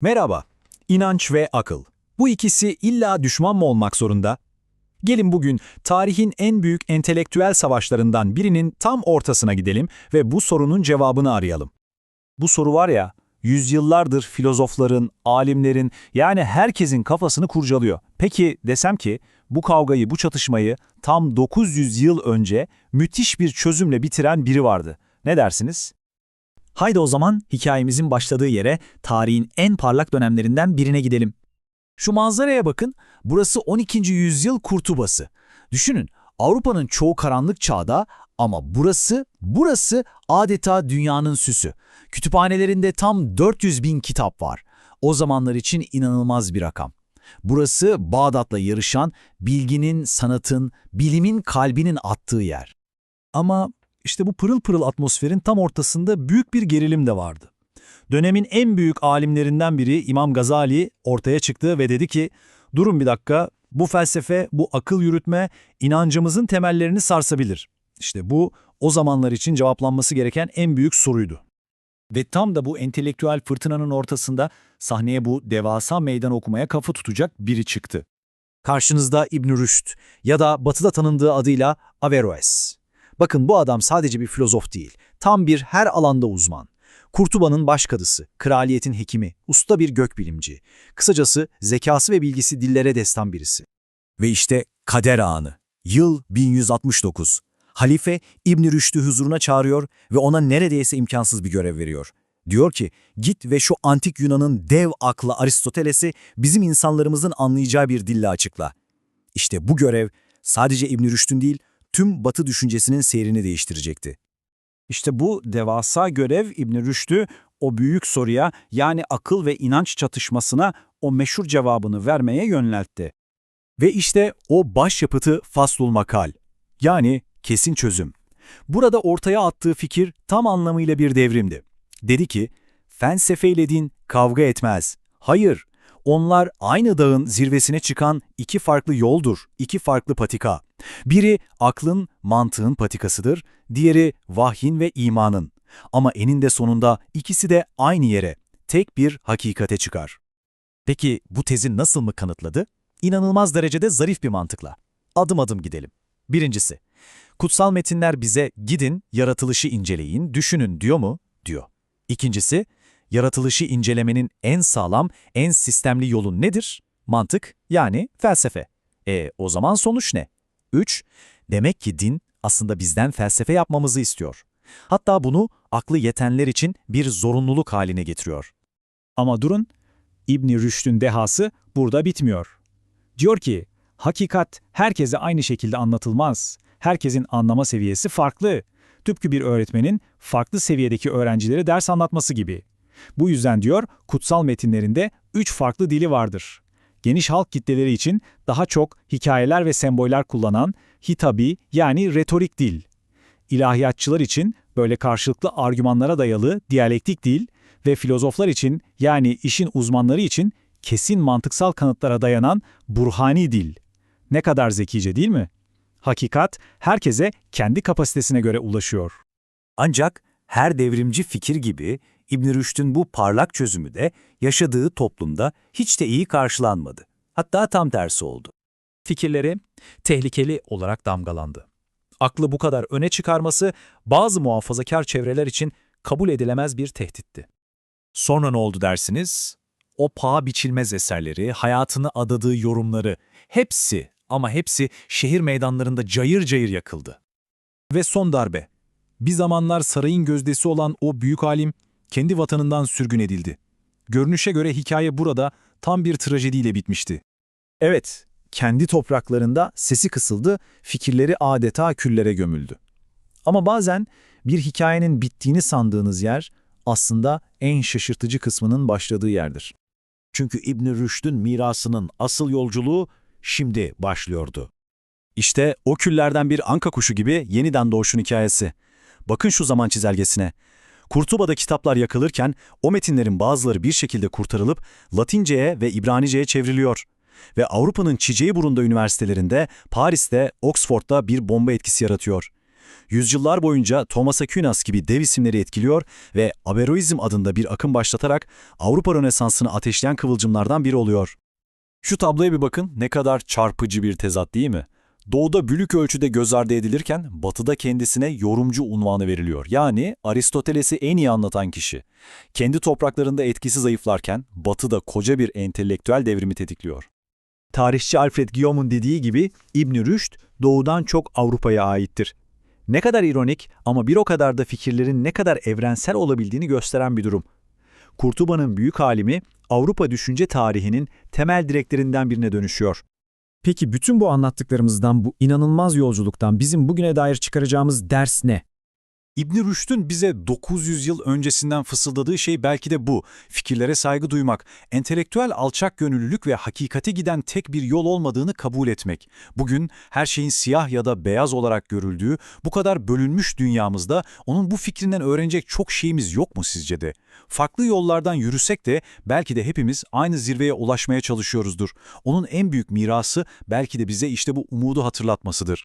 Merhaba, inanç ve akıl. Bu ikisi illa düşman mı olmak zorunda? Gelin bugün tarihin en büyük entelektüel savaşlarından birinin tam ortasına gidelim ve bu sorunun cevabını arayalım. Bu soru var ya, yüzyıllardır filozofların, alimlerin yani herkesin kafasını kurcalıyor. Peki desem ki bu kavgayı, bu çatışmayı tam 900 yıl önce müthiş bir çözümle bitiren biri vardı. Ne dersiniz? Haydi o zaman hikayemizin başladığı yere, tarihin en parlak dönemlerinden birine gidelim. Şu manzaraya bakın, burası 12. yüzyıl Kurtubası. Düşünün, Avrupa'nın çoğu karanlık çağda ama burası, burası adeta dünyanın süsü. Kütüphanelerinde tam 400 bin kitap var. O zamanlar için inanılmaz bir rakam. Burası Bağdat'la yarışan, bilginin, sanatın, bilimin kalbinin attığı yer. Ama işte bu pırıl pırıl atmosferin tam ortasında büyük bir gerilim de vardı. Dönemin en büyük alimlerinden biri İmam Gazali ortaya çıktı ve dedi ki, durun bir dakika, bu felsefe, bu akıl yürütme inancımızın temellerini sarsabilir. İşte bu o zamanlar için cevaplanması gereken en büyük soruydu. Ve tam da bu entelektüel fırtınanın ortasında sahneye bu devasa meydan okumaya kafa tutacak biri çıktı. Karşınızda İbn Rüşd ya da batıda tanındığı adıyla Averroes. Bakın bu adam sadece bir filozof değil, tam bir her alanda uzman. Kurtuba'nın başkadısı, kraliyetin hekimi, usta bir gökbilimci. Kısacası zekası ve bilgisi dillere destan birisi. Ve işte kader anı. Yıl 1169. Halife İbn Rüşd'ü huzuruna çağırıyor ve ona neredeyse imkansız bir görev veriyor. Diyor ki, git ve şu antik Yunan'ın dev aklı Aristoteles'i bizim insanlarımızın anlayacağı bir dille açıkla. İşte bu görev sadece İbn Rüşd'ün değil, tüm Batı düşüncesinin seyrini değiştirecekti. İşte bu devasa görev İbn Rüşd'ü o büyük soruya yani akıl ve inanç çatışmasına o meşhur cevabını vermeye yöneltti. Ve işte o başyapıtı Faslul Makal yani kesin çözüm. Burada ortaya attığı fikir tam anlamıyla bir devrimdi. Dedi ki, felsefeyle din kavga etmez. Hayır, onlar aynı dağın zirvesine çıkan iki farklı yoldur, iki farklı patika. Biri aklın, mantığın patikasıdır, diğeri vahyin ve imanın. Ama eninde sonunda ikisi de aynı yere, tek bir hakikate çıkar. Peki bu tezi nasıl mı kanıtladı? İnanılmaz derecede zarif bir mantıkla. Adım adım gidelim. Birincisi, kutsal metinler bize gidin, yaratılışı inceleyin, düşünün diyor mu? Diyor. İkincisi, yaratılışı incelemenin en sağlam, en sistemli yolu nedir? Mantık, yani felsefe. E o zaman sonuç ne? 3. Demek ki din aslında bizden felsefe yapmamızı istiyor. Hatta bunu aklı yetenler için bir zorunluluk haline getiriyor. Ama durun, İbn Rüşd'ün dehası burada bitmiyor. Diyor ki, hakikat herkese aynı şekilde anlatılmaz. Herkesin anlama seviyesi farklı. Tıpkı bir öğretmenin farklı seviyedeki öğrencilere ders anlatması gibi. Bu yüzden diyor, kutsal metinlerinde üç farklı dili vardır. Geniş halk kitleleri için daha çok hikayeler ve semboller kullanan hitabi yani retorik dil. İlahiyatçılar için böyle karşılıklı argümanlara dayalı diyalektik dil ve filozoflar için yani işin uzmanları için kesin mantıksal kanıtlara dayanan burhani dil. Ne kadar zekice değil mi? Hakikat herkese kendi kapasitesine göre ulaşıyor. Ancak her devrimci fikir gibi İbn Rüşd'ün bu parlak çözümü de yaşadığı toplumda hiç de iyi karşılanmadı. Hatta tam tersi oldu. Fikirleri tehlikeli olarak damgalandı. Aklı bu kadar öne çıkarması bazı muhafazakar çevreler için kabul edilemez bir tehditti. Sonra ne oldu dersiniz? O paha biçilmez eserleri, hayatını adadığı yorumları, hepsi ama hepsi şehir meydanlarında cayır cayır yakıldı. Ve son darbe. Bir zamanlar sarayın gözdesi olan o büyük alim kendi vatanından sürgün edildi. Görünüşe göre hikaye burada tam bir trajediyle bitmişti. Evet, kendi topraklarında sesi kısıldı, fikirleri adeta küllere gömüldü. Ama bazen bir hikayenin bittiğini sandığınız yer aslında en şaşırtıcı kısmının başladığı yerdir. Çünkü İbn Rüşd'ün mirasının asıl yolculuğu şimdi başlıyordu. İşte o küllerden bir anka kuşu gibi yeniden doğuşun hikayesi. Bakın şu zaman çizelgesine. Kurtuba'da kitaplar yakılırken o metinlerin bazıları bir şekilde kurtarılıp Latince'ye ve İbranice'ye çevriliyor. Ve Avrupa'nın çiceği burunda üniversitelerinde, Paris'te, Oxford'da bir bomba etkisi yaratıyor. Yüzyıllar boyunca Thomas Aquinas gibi dev isimleri etkiliyor ve Averroizm adında bir akım başlatarak Avrupa Rönesansı'nı ateşleyen kıvılcımlardan biri oluyor. Şu tabloya bir bakın ne kadar çarpıcı bir tezat değil mi? Doğuda bülük ölçüde göz ardı edilirken batıda kendisine yorumcu unvanı veriliyor. Yani Aristoteles'i en iyi anlatan kişi. Kendi topraklarında etkisi zayıflarken batıda koca bir entelektüel devrimi tetikliyor. Tarihçi Alfred Guillaume'un dediği gibi İbn Rüşd doğudan çok Avrupa'ya aittir. Ne kadar ironik ama bir o kadar da fikirlerin ne kadar evrensel olabildiğini gösteren bir durum. Kurtuba'nın büyük alimi Avrupa düşünce tarihinin temel direklerinden birine dönüşüyor. Peki bütün bu anlattıklarımızdan, bu inanılmaz yolculuktan bizim bugüne dair çıkaracağımız ders ne? İbn Rüşd'ün bize 900 yıl öncesinden fısıldadığı şey belki de bu. Fikirlere saygı duymak, entelektüel alçak gönüllülük ve hakikate giden tek bir yol olmadığını kabul etmek. Bugün her şeyin siyah ya da beyaz olarak görüldüğü bu kadar bölünmüş dünyamızda onun bu fikrinden öğrenecek çok şeyimiz yok mu sizce de? Farklı yollardan yürüsek de belki de hepimiz aynı zirveye ulaşmaya çalışıyoruzdur. Onun en büyük mirası belki de bize işte bu umudu hatırlatmasıdır.